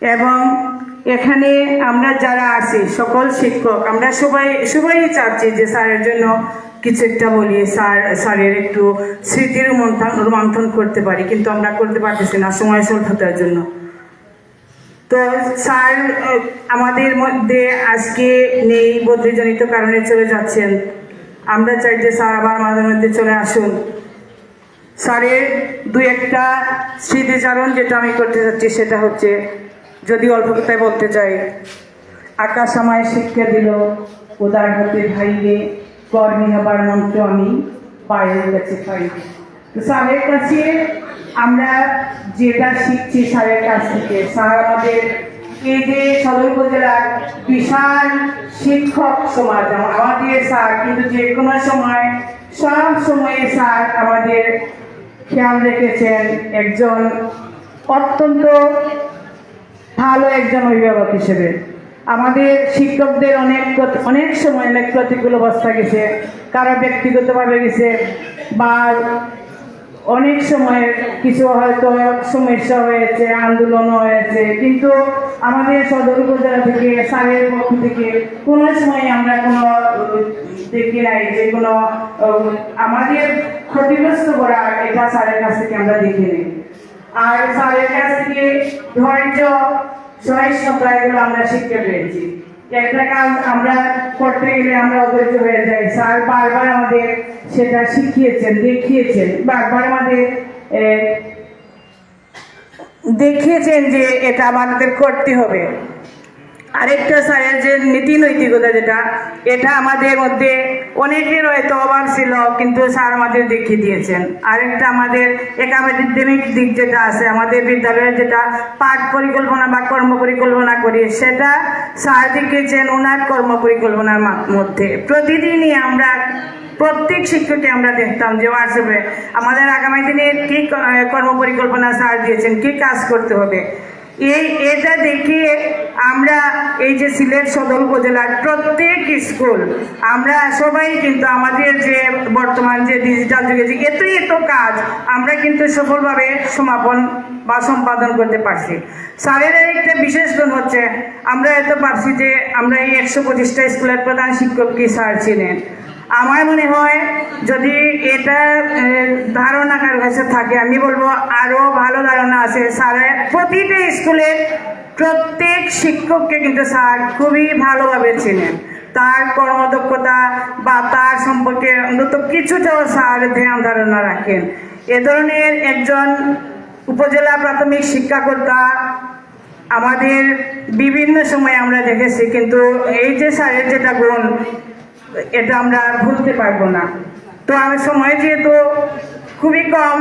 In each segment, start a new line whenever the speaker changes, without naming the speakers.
এবং এখানে আমরা যারা আছি, সকল শিক্ষক, আমরা সবাই সবাই চাচ্ছি যে স্যারের জন্য কিছু একটা বলি। স্যার, স্যারের একটু স্মৃতির মন্থন, রোমন্থন করতে পারি, কিন্তু আমরা করতে পারতেছি না, সময় স্বল্পতার জন্য। তো স্যার, আমাদের মধ্যে আজকে নেই, বদলিজনিত কারণে চলে যাচ্ছেন। আমরা চাই যে স্যার আবার আমাদের মধ্যে চলে আসুন। স্যারের দু একটা স্মৃতিচারণ যেটা আমি করতে চাচ্ছি সেটা হচ্ছে যদি অল্প কথায় বলতে চাই, আকাশ আমায় শিক্ষা দিল, উদার হতে ভাইরে কর্মী হবার মন্ত্র আমি পায়ের কাছে পাই তো স্যারের কাছে আমরা যেটা শিখছি স্যারের কাছ থেকে, স্যার আমাদের এই যে সদর উপজেলার বিশাল শিক্ষক সমাজ, আমাদের স্যার, কিন্তু যে কোনো সময়, সব সময়ে স্যার আমাদের খেয়াল রেখেছেন একজন অত্যন্ত ভালো একজন অভিভাবক হিসেবে। আমাদের শিক্ষকদের অনেক অনেক সময় অনেক প্রতিকূল অবস্থা গেছে, কারও ব্যক্তিগতভাবে গেছে, বা অনেক সময় কিছু হয়তো সমস্যা হয়েছে, আন্দোলন হয়েছে, কিন্তু আমাদের সদর উপজেলা থেকে, স্যারের পক্ষ থেকে কোনো সময় আমরা কোনো দেখি নাই যে কোনো আমাদের ক্ষতিগ্রস্ত করা এটা স্যারের কাছ থেকে আমরা দেখিনি আর স্যারের কাছ থেকে ধৈর্য সহিষ্ণুতা এগুলো আমরা শিখতে পেরেছি একটা কাজ আমরা করতে গেলে আমরা অধৈর্য হয়ে যাই। স্যার বারবার আমাদের সেটা শিখিয়েছেন, দেখিয়েছেন। বারবার আমাদের দেখিয়েছেন যে এটা আমাদের করতে হবে। আরেকটা স্যারের যে নীতি নৈতিকতা যেটা, এটা আমাদের মধ্যে অনেকের হয়তো অভাব ছিল, কিন্তু স্যার আমাদের দেখিয়ে দিয়েছেন। আরেকটা আমাদের একাডেমিক দিক যেটা আছে, আমাদের বিদ্যালয়ের যেটা পাঠ পরিকল্পনা বা কর্ম পরিকল্পনা করি, সেটা স্যার দেখিয়েছেন ওনার কর্ম পরিকল্পনার মধ্যে। প্রতিদিনই আমরা, প্রত্যেক শিক্ষককে আমরা দেখতাম যে হোয়াটসঅ্যাপে আমাদের আগামী দিনে কী কর্ম পরিকল্পনা স্যার দিয়েছেন, কী কাজ করতে হবে? এই, এটা দেখে আমরা এই যে সিলেট সদর উপজেলার প্রত্যেক স্কুল, আমরা সবাই কিন্তু আমাদের যে বর্তমান যে ডিজিটাল যুগে যে এত এত কাজ, আমরা কিন্তু সফলভাবে সমাপন বা সম্পাদন করতে পারছি। স্যারের একটা বিশেষ গুণ হচ্ছে, আমরা এত পারছি যে আমরা এই একশো পঁচিশটা স্কুলের প্রধান শিক্ষককে স্যার ছিলেন আমার মনে হয় যদি এটা ধারণা কার কাছে থাকে, আমি বলব আরও ভালো ধারণা আছে। স্যারের প্রতিটা স্কুলের প্রত্যেক শিক্ষককে কিন্তু স্যার খুবই ভালোভাবে চেনেন। তার কর্মদক্ষতা বা তার সম্পর্কে অন্তত কিছুটাও স্যার ধ্যান ধারণা রাখেন। এ ধরনের একজন উপজেলা প্রাথমিক শিক্ষাকর্তা আমাদের বিভিন্ন সময় আমরা দেখেছি, কিন্তু এই যে স্যারের যেটা গুণ এটা আমরা ভুলতে পারব না। তো আমার সময় যেহেতু খুবই কম,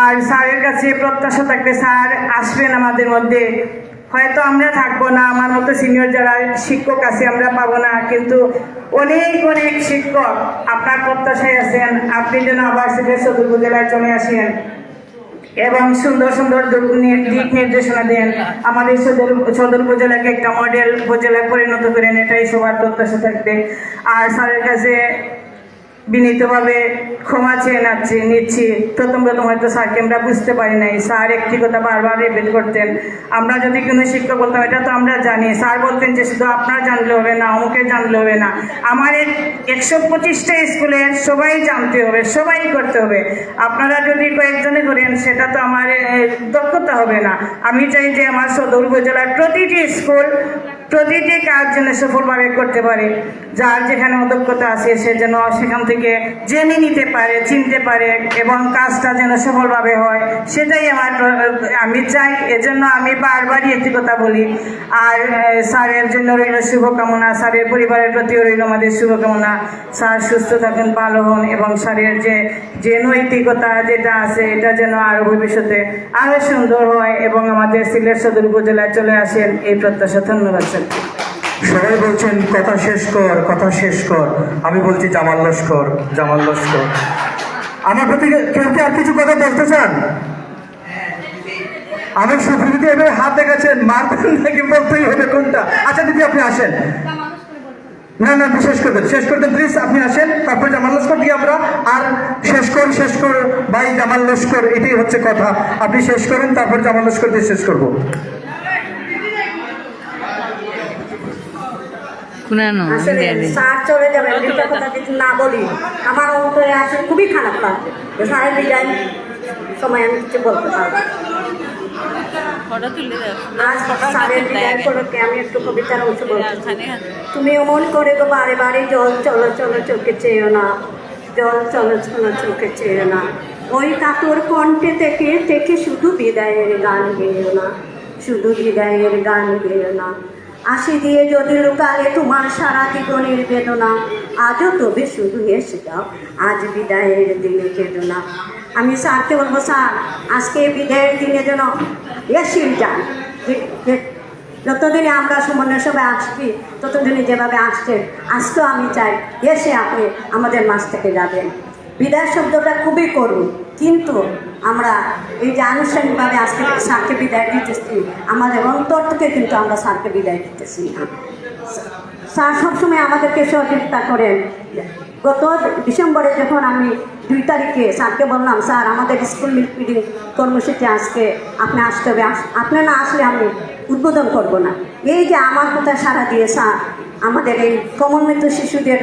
আর স্যারের কাছে প্রত্যাশা থাকবে স্যার আসবেন আমাদের মধ্যে। হয়তো আমরা থাকব না, আমার মতো সিনিয়র যারা শিক্ষক আছে আমরা পাবো না, কিন্তু অনেক অনেক শিক্ষক আপনার প্রত্যাশায় আছেন। আপনি যেন আবার সিলেট সদর উপজেলায় চলে আসেন। এবং সুন্দর সুন্দর দিক নির্দেশনা দেন। আমাদের সদর সদর উপজেলাকে একটা মডেল উপজেলায় পরিণত করেন, এটাই সবার প্রত্যাশা থাকবে। আর স্যারের কাছে বিনীতভাবে ক্ষমা চেয়ে নাচ্ছি, নিচ্ছি। প্রথম প্রথম হয়তো স্যারকে আমরা বুঝতে পারি নাই। স্যার একটি কথা বারবার রিপিট করতেন, আমরা যদি কোনো শিক্ষক বলতাম এটা তো আমরা জানি। স্যার বলতেন যে, শুধু আপনার জানলে হবে না অমুকে জানলে হবে না। আমার একশো পঁচিশটা স্কুলে সবাই জানতে হবে, সবাই করতে হবে। আপনারা যদি কয়েকজনে করেন, সেটা তো আমার দক্ষতা হবে না। আমি চাই যে, আমার সদর উপজেলার প্রতিটি স্কুল প্রতিটি কাজ যেন সফলভাবে করতে পারে, যার যেখানে অদক্ষতা আছে সে যেন সেখান থেকে জেনে নিতে পারে, চিনতে পারে এবং কাজটা যেন সফলভাবে হয়, সেটাই আমার আমি চাই। এজন্য আমি বারবারই একটি কথা বলি। আর স্যারের জন্য রইল শুভকামনা, স্যারের পরিবারের প্রতিও রইল আমাদের শুভকামনা। স্যার সুস্থ থাকুন, ভালো হন এবং স্যারের যে যে নৈতিকতা যেটা আছে, এটা যেন আরও ভবিষ্যতে আরও সুন্দর হয় এবং আমাদের সিলেট সদর উপজেলায় চলে আসেন, এই প্রত্যাশা ধন্যবাদ স্যার
সবাই বলছেন, কথা শেষ কর, কথা শেষ কর। আমি বলছি, জামাল লস্কর জামাল লস্কর। আমার প্রতি কেউ কি আর কিছু কথা বলতে চান? আমার সুপ্রীতি এবার হাত দেখাচ্ছেন মারবেন নাকি বলতেই হবে কোনটা? আচ্ছা দিদি, আপনি আসেন। না না আপনি শেষ করবেন শেষ করবেন প্লিজ আপনি আসেন। তারপর জামাল লস্কর দিয়ে আমরা আর শেষ কর শেষ কর, ভাই, জামাল লস্কর, এটাই হচ্ছে কথা। আপনি শেষ করেন, তারপর জামাল লস্কর দিয়ে শেষ করব।
পুরানো
আসলে স্যার চলে কথা যদি না বলি। আমার অন্তরে আসলে খুবই খারাপ লাগছে। যে স্যারের বিদায় সময় আমি কিছু বলতে পারব বলতে তুমি অমন করে গো বারে বারে জল চলো চলো চোখে চেয়েও না। জল চলো চলো চোখে চেয়েও না। ওই কাকুর কণ্ঠে থেকে থেকে শুধু বিদায়ের গান গেয়েও না। শুধু বিদায়ের গান গেয়েও না। আসি দিয়ে যদি লুকালে তোমার সারা জীবনের বেদনা, আজও তবে শুধু এসে যাও আজ বিদায়ের দিনে কেঁদো না আমি স্যারকে বলব স্যার? আজকে বিদায়ের দিনে যেন এসিল যান। যতদিনে আমরা সমন্বয় সবাই আসছি, ততদিনে যেভাবে আসছেন আজকেও আমি চাই এসে আপনি আমাদের মাছ থেকে যাবেন। বিদায় শব্দটা খুবই করুন, কিন্তু আমরা এই যে আনুষ্ঠানিকভাবে আজকে স্যারকে বিদায় দিতেছি, আমাদের অন্তর থেকে কিন্তু আমরা স্যারকে বিদায় দিতেছি। না স্যার সবসময় আমাদেরকে সহযোগিতা করেন। গত ডিসেম্বরে যখন আমি দুই তারিখে স্যারকে বললাম, স্যার, আমাদের স্কুল মিটিং কর্মসূচি আজকে আপনি আসতে হবে আপনি না আসলে আমি উদ্বোধন করব না। এই যে আমার কথা সারা দিয়ে স্যার আমাদের এই কমলমৃত শিশুদের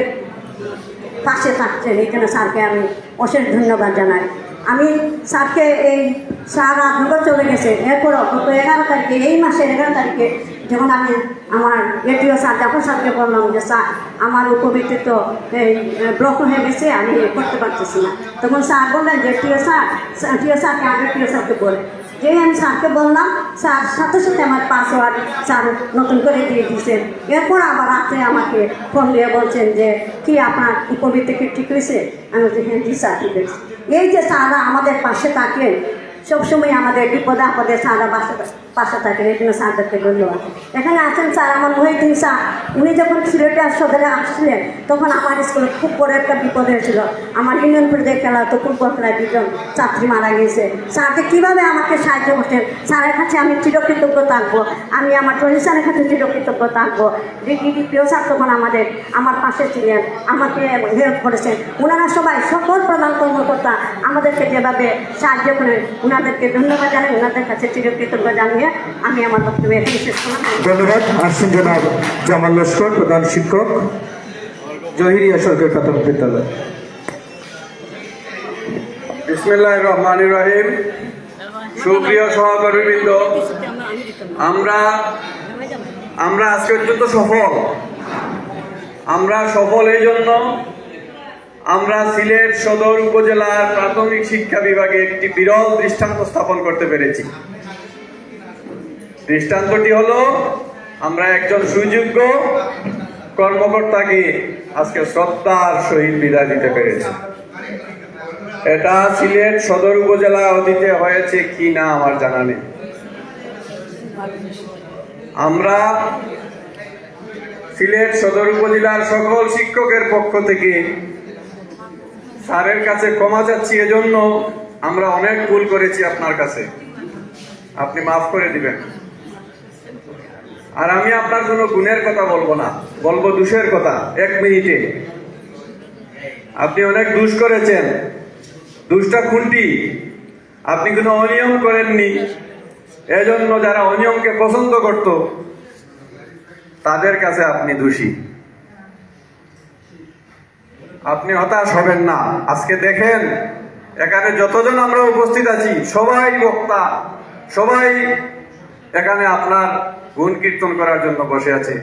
পাশে থাকছেন এই জন্য স্যারকে আমি অশেষ ধন্যবাদ জানাই। আমি স্যারকে এই স্যার আপনার চলে গেছে। এরপর এগারো তারিখে এই মাসের এগারো তারিখে যখন আমি আমার এটিও স্যার যখন স্যারকে বললাম যে, স্যার, আমার উপবৃত্তি তো এই ব্লক হয়ে গেছে, আমি করতে পারতেছি না। তখন স্যার বললেন যে টিও স্যার টিও স্যারকে আগে টিও স্যারকে বলে। যেই আমি স্যারকে বললাম, স্যার সাথে সাথে আমার পাসওয়ার্ড স্যার নতুন করে দিয়ে দিয়েছেন এরপর আবার রাত্রে আমাকে ফোন দিয়ে বলছেন যে, কি আপনার উপবৃত্তি কি ঠিক হয়েছে? আমি বলছি হ্যাঁ জি স্যার, ঠিক হয়েছে। এই যে স্যাররা আমাদের পাশে থাকেন, সবসময় আমাদের বিপদে আপদে স্যাররা পাশে পাশে থাকেন এই জন্য স্যারদেরকে ধন্যবাদ এখানে আছেন স্যার, আমার মহিদিন স্যার উনি যখন সিলেটে সদরে আসছিলেন, তখন আমার স্কুলে খুব বড় একটা বিপদ হয়েছিল। আমার ইউনিয়ন পর্যায়ে খেলা তো ফুটবল খেলায় দুজন ছাত্রী মারা গেছে স্যারকে কীভাবে আমাকে সাহায্য করছেন স্যারের কাছে আমি চিরকৃতজ্ঞ থাকব। আমি আমার স্যারের কাছে চিরকৃতজ্ঞ থাকব। ডিডি প্রিয় স্যার তখন আমাদের, আমার পাশে ছিলেন, আমাকে হেল্প করেছেন। ওনারা সবাই সকল প্রধান কর্মকর্তা আমাদেরকে যেভাবে সাহায্য করেন ওনাদেরকে ধন্যবাদ জানাই ওনাদের কাছে চিরকৃতজ্ঞ জানিয়ে আমি আমার বক্তব্য
ধন্যবাদ। আসছেন জনাব জামাল লস্কর, প্রধান শিক্ষক। জহিরিয়া সরকারি প্রাথমিক বিদ্যালয়।
বিসমিল্লাহ রহমান রহিম। সুপ্রিয় সহকর্মীবৃন্দ, আমরা আমরা আজকে অত্যন্ত সফল। আমরা সফল এই জন্য আমরা সিলেট সদর উপজেলার প্রাথমিক শিক্ষা বিভাগে একটি বিরল দৃষ্টান্ত স্থাপন করতে পেরেছি। দৃষ্টান্তটি হলো, আমরা একজন সুযোগ্য কর্মকর্তাকে আজকে শ্রদ্ধার সহিত বিদায় দিতে পেরেছি। এটা সিলেট সদর উপজেলা অধীতে হয়েছে কি না আমার জানা নেই। আমরা সিলেট সদর উপজেলার সকল শিক্ষকের পক্ষ থেকে স্যারের কাছে ক্ষমা চাচ্ছি, এজন্য আমরা অনেক ভুল করেছি আপনার কাছে। আপনি মাফ করে দিবেন। আর আমি আপনার কোনো গুণের কথা বলব না। বলব দোষের কথা। এক মিনিটে। আপনি অনেক দুষ করেছেন। দুষ্টা খুনটি আপনি কোনো অনিয়ম করেননি। এজন্য যারা অনিয়মকে পছন্দ করত, তাদের কাছে আপনি দোষী। আপনি হতাশ হবেন না। আজকে দেখেন, এখানে যতজন আমরা উপস্থিত আছি, সবাই বক্তা, সবাই এখানে আপনার গুণ কীর্তন করার জন্য বসে আছে।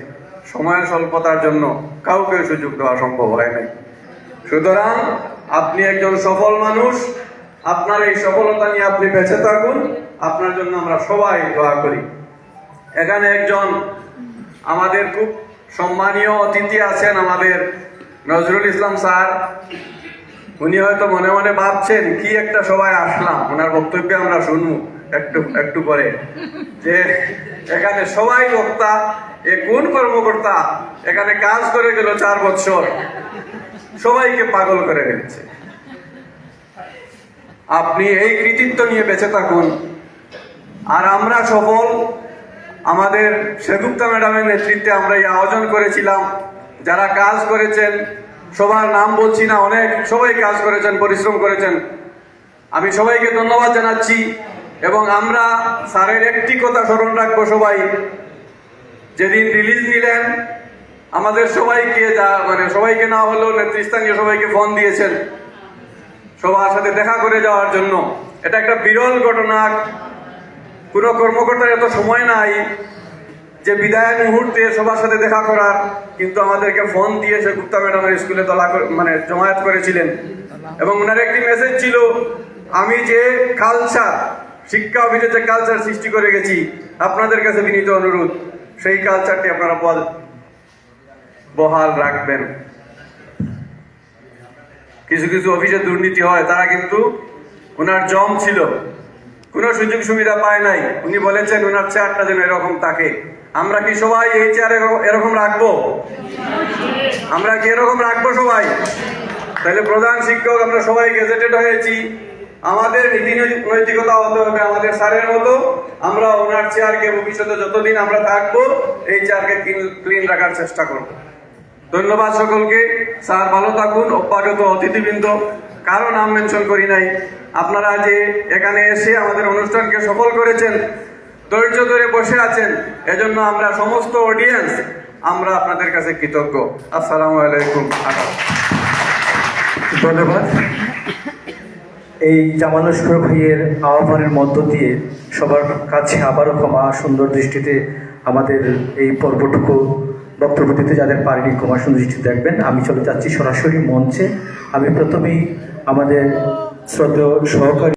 সময়ের স্বল্পতার জন্য কাউকে সুযোগ দেওয়া সম্ভব হয় নাই। সুতরাং আপনি একজন সফল মানুষ, আপনার এই সফলতা নিয়ে আপনি বেঁচে থাকুন, আপনার জন্য আমরা সবাই দোয়া করি। এখানে একজন আমাদের খুব সম্মানীয় অতিথি আছেন আমাদের নজরুল ইসলাম স্যার। উনি হয়তো মনে মনে ভাবছেন, কি একটা সবাই আসলাম? ওনার বক্তব্যে আমরা শুনব। একটু একটু পরে, যে এখানে সবাই বক্তা, এ কোন কর্মকর্তা? এখানে কাজ করে গেল চার বছর সবাইকে পাগল করে ফেলেছে। আপনি এই কৃতিত্ব নিয়ে বেঁচে থাকুন। আর আমরা সফল। আমাদের সেগুপ্তা ম্যাডামের নেতৃত্বে আমরা এই আয়োজন করেছিলাম। যারা কাজ করেছেন, সবার নাম বলছি না অনেক, সবাই কাজ করেছেন, পরিশ্রম করেছেন। আমি সবাইকে ধন্যবাদ জানাচ্ছি। এবং আমরা স্যারের একটি কথা স্মরণ রাখব সবাই। যেদিন রিলিজ নিলেন আমাদের সবাইকে যা মানে সবাইকে না হলেও নেতৃস্থানীয় সবাইকে ফোন দিয়েছেন সবার সাথে দেখা করে যাওয়ার জন্য। এটা একটা বিরল ঘটনা। কোনো কর্মকর্তার এত সময় নাই যে বিদায়ের মুহূর্তে সবার সাথে দেখা করার, কিন্তু আমাদেরকে ফোন দিয়েছে গুপ্তা ম্যাডামের স্কুলে করে- মানে জমায়েত করেছিলেন। এবং ওনার একটি মেসেজ ছিল, আমি যে কালচার শিক্ষা যে কালচার সৃষ্টি করে গেছি। আপনাদের কাছে বিনীত অনুরোধ, সেই কালচারটি আপনারা বল- বহাল রাখবেন। কিছু কিছু অফিসে দুর্নীতি হয়, তারা কিন্তু ওনার জম ছিল। কোনো সুযোগ সুবিধা পায় নাই। উনি বলেছেন ওনার চেয়ারটা যেন এরকম থাকে। আমরা কি সবাই এই চেয়ারে এরকম রাখব? আমরা কি এরকম রাখব সবাই? তাহলে প্রধান শিক্ষক, আমরা সবাই গেজেটেড হয়েছি। আমাদের নীতি নৈতিকতা হতে হবে আমাদের স্যারের মতো। আমরা ওনার চেয়ারকে ভবিষ্যতে যতদিন আমরা থাকব, এই চেয়ারকে ক্লিন রাখার চেষ্টা করব। ধন্যবাদ সকলকে। স্যার, ভালো থাকুন। অভ্যাগত অতিথিবৃন্দ, কারও নাম মেনশন করি নাই। আপনারা যে এখানে এসে আমাদের অনুষ্ঠানকে সফল করেছেন, ধৈর্য ধরে বসে আছেন, এজন্য আমরা সমস্ত অডিয়েন্স আমরা আপনাদের কাছে কৃতজ্ঞ। আসসালামু আলাইকুম। আদাব।
ধন্যবাদ। এই জামানুষ ভাইয়ের আহ্বানের মধ্য দিয়ে সবার কাছে আবারও ক্ষমা, সুন্দর দৃষ্টিতে আমাদের এই পর্বটুকু বক্তব্য দিতে যাদের পারেনি ক্ষমা, সুন্দর দৃষ্টিতে দেখবেন। আমি চলে যাচ্ছি সরাসরি মঞ্চে। আমি প্রথমেই আমাদের শ্রদ্ধেয় সহকারী